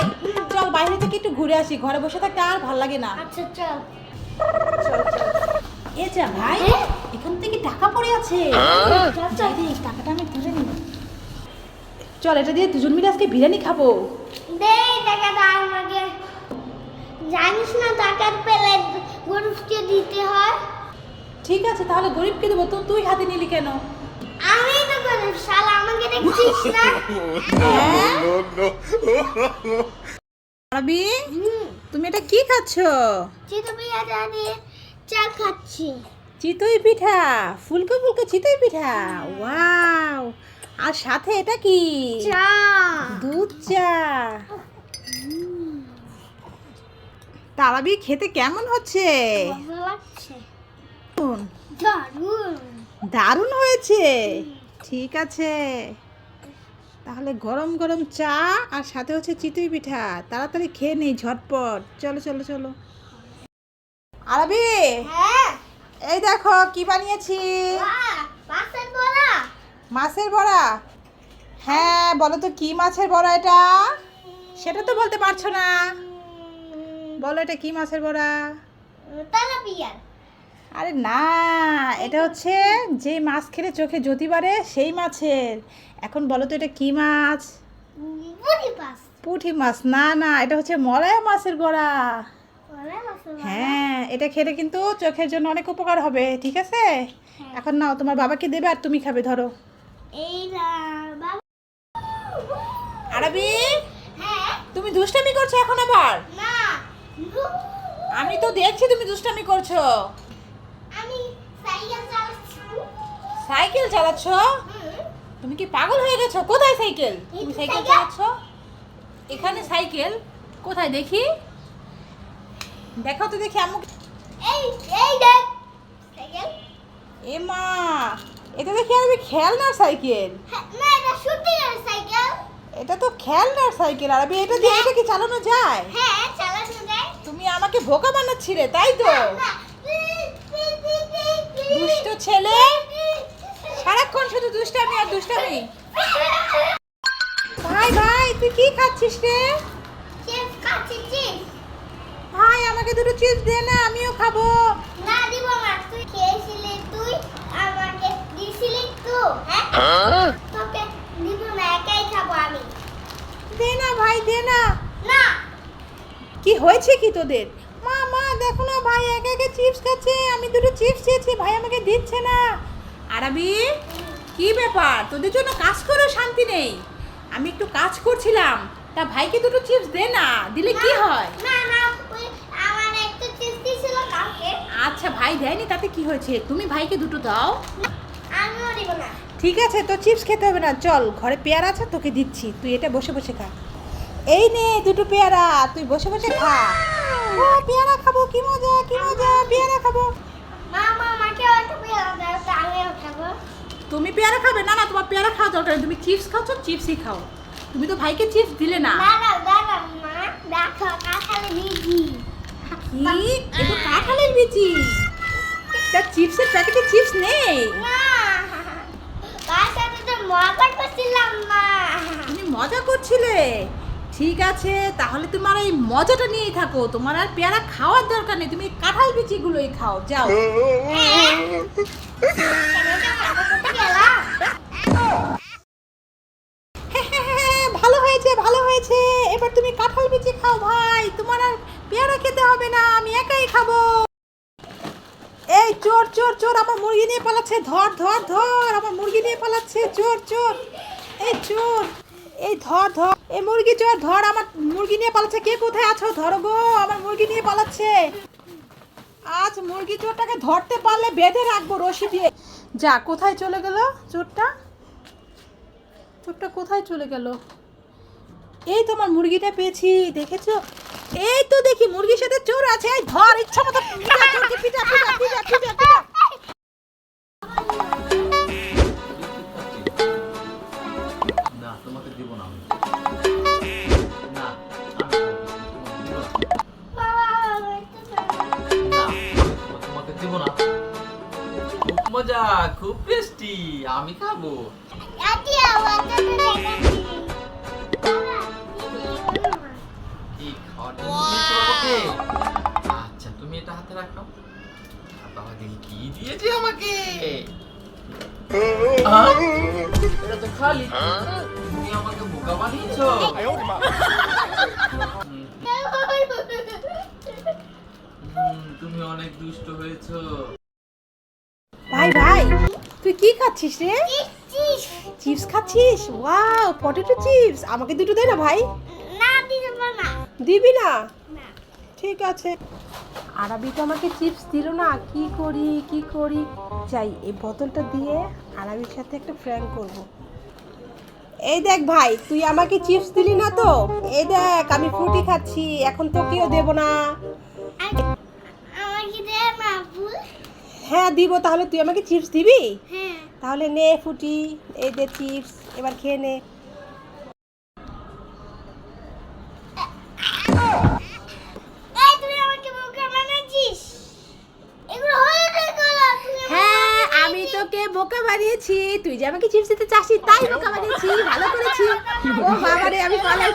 ভাই চল বাইরে থেকে একটু ঘুরে আসি। ঘরে বসে থাকতে আর ভালো লাগে না। আচ্ছা চল। এ যা ভাই হ্যাঁ? এখান থেকে টাকা পড়ে আছে। যাই রে, টাকাটা আমি তুলে নিই। চল এটা দিয়ে দুজন মিলে আজকে বিরিয়ানি খাব। দে টাকাটা আমাকে। জানিস না টাকার পেলে গরুকে দিতে হয়? ঠিক আছে তাহলে গরিবকে দেবো। তো তুই হাতে নিলি কেন? আমি তো শালা আমাকে দেখছিস না? হ্যাঁ? আরবি? তুমি এটা কি খাচ্ছ? চিতু পিয়াজা দিয়ে চা খাচ্ছি। চিতই পিঠা? ফুলকো ফুলকো চিতই পিঠা? ওয়াও! আর সাথে এটা কি? চা। দুধ চা। তারাবি খেতে কেমন হচ্ছে। দারুণ। দারুণ। হয়েছে। ঠিক আছে। তাহলে গরম গরম চা আর সাথে হচ্ছে চিতই পিঠা। তাড়াতাড়ি খেয়ে নেই ঝটপট। চলো চলো চলো। আরবি? হ্যাঁ। এই দেখো কি বানিয়েছি? মাছের বড়া। মাছের বড়া? হ্যাঁ বলো তো কি মাছের বড়া এটা? সেটা তো বলতে পারছ না। বলো এটা কি মাছের বড়া? তেলাপিয়া। আরে না এটা হচ্ছে যে মাছ খেলে চোখে জ্যোতি বাড়ে সেই মাছের। এখন বলো তো এটা কি মাছ? পুঁটি মাছ। না না এটা হচ্ছে মলায়া মাছের বড়া। হ্যাঁ এটা খেলে কিন্তু চোখের জন্য অনেক উপকার হবে ঠিক আছে? এখন নাও তোমার বাবাকে দেবে আর তুমি খাবে ধরো। আরবি? হ্যাঁ। তুমি দুষ্টামি করছ এখন আবার? না। আমি তো দেখছি তুমি দুষ্টামি করছ আমি সাইকেল চালাচ্ছি সাইকেল চালাচ্ছ? তুমি কি পাগল হয়ে গেছো? কোথায় সাইকেল? তুমি সাইকেল। চালাচ্ছ? এখানে সাইকেল। কোথায় দেখি? দেখো তো দেখি আম্মু। এই এই দেখ। সাইকেল। এ মা এটা দেখি আমি খেলনার সাইকেল। হ্যাঁ, না এটা শুটিং এর সাইকেল। এটা তো খেলনার সাইকেল আর আমি এটা দিয়ে এটা কি চালানো যায়? হ্যাঁ চালানো যায়। তুমি আমাকে বোকা বানাচ্ছিলে তাই তো না দুষ্ট ছেলে সারাক্ষণ শুধু দুষ্টামি আর দুষ্টামি। ভাই ভাই তুই কি খাচ্ছিস রে? চিপস খাচ্ছি চিপস ভাই আমাকে দুটো চিপস দে না আমিও খাব। না দিব না তুই খেয়েছিলি তুই আমাকে দিছিলি তো হ্যাঁ? তোকে দিব না একাই খাব আমি। দে না ভাই দে না। না। কি হয়েছে কি তোদের? মা মা দেখো না ভাই একা একা চিপস খাচ্ছে আমি দুটো চিপস চেয়েছি ভাই আমাকে দিচ্ছে না। আরবি? কি ব্যাপার? তোদের জন্য কাজ করেও শান্তি নেই। আমি একটু কাজ করছিলাম তা ভাইকে দুটো চিপস দে না দিলে কি হয়? না না আমার একটা চিপস দিছিল কালকে। আচ্ছা ভাই দেয়নি তাতে কি হয়েছে? তুমি ভাইকে দুটো দাও। আমিও দিব না। ঠিক আছে তো চিপস খেতে হবে না চল ঘরে পেয়ারা আছে তোকে দিচ্ছি তুই এটা বসে বসে খা। এই নে দুটো পেয়ারা তুই বসে বসে খা। ও পেয়ারা খাব কি মজা কি মজা পেয়ারা খাব মা মা আমাকে একটা পেয়ারা দাও তো আমিও খাব তুমি পেয়ারা খাবে? না না তোমার পেয়ারা খাওয়া দরকার। তুমি চিপস খাচ্ছ চিপসই খাও। তুমি তো ভাইকে চিপস দিলে না। কি? এটা কাঁঠালের বিচি তা চিপসের প্যাকেটে চিপস নেই? তুমি মজা করছিলে? ঠিক আছে তাহলে তোমার এই মজাটা নিয়েই থাকো। তোমার আর পেয়ারা খাওয়ার দরকার নেই। তুমি কাঁঠাল বিচিগুলোই খাও। যাও গেলাম ভালো হয়েছে ভালো হয়েছে এবার তুমি কাঁঠাল বিচি খাও ভাই তোমার আর পেয়ারা খেতে হবে না আমি একাই খাব এই চোর চোর চোর, আমার মুরগি নিয়ে পালাচ্ছে। ধর ধর ধর, আমার মুরগি নিয়ে পালাচ্ছে। চোর চোর, এই চোর, এই ধর ধর, এই মুরগি চোর, ধর, আমার মুরগি নিয়ে পালাচ্ছে। কে কোথায় আছো? ধরো গো, আমার মুরগি নিয়ে পালাচ্ছে। আজ মুরগি চোরটাকে ধরতে পারলে বেঁধে রাখব রশি দিয়ে। যা, কোথায় চলে গেল চোরটা? চোরটা কোথায় চলে গেল? এই তোমার মুরগিটা পেয়েছি, দেখেছ? এই তো দেখি মুরগির সাথে চোর আছে এই ধর ইচ্ছা মতো পিটা চোরকে পিটা পিটা পিটা পিটা পিটা না তোমাকে দিব না দিব খুব মজা খুব টেস্টি আমি খাব। আচ্ছা তুমি এটা হাতে রাখো। কি আমাকে? তুমি অনেক দুষ্ট হয়েছো। ভাই ভাই তুই কি খাচ্ছিস রে? চিপস। খাচ্ছিস? ওয়াও পটেটো চিপস আমাকে দুটো দে না ভাই। দিবি না? ঠিক আছে। আরবি তো আমাকে চিপস দিল না। কি করি কি করি? যাই এই বোতলটা দিয়ে আরবির সাথে একটা ফ্র্যাঙ্ক করব। এই দেখ ভাই তুই আমাকে চিপস দিলি না তো? এই দেখ আমি ফ্রুটি খাচ্ছি এখন তোকেও দেব না। আর- আমার কি দেয় না হ্যাঁ দিব তাহলে তুই আমাকে চিপস দিবি? হ্যাঁ। তাহলে নে ফুটি এই দে চিপস এবার খেয়ে নে। বানিয়েছি তুই যে আমাকে চিপস দিতে চাসি তাই বোকা বানিয়েছি ভালো করেছি। ও বাবারে, আমি পালাই।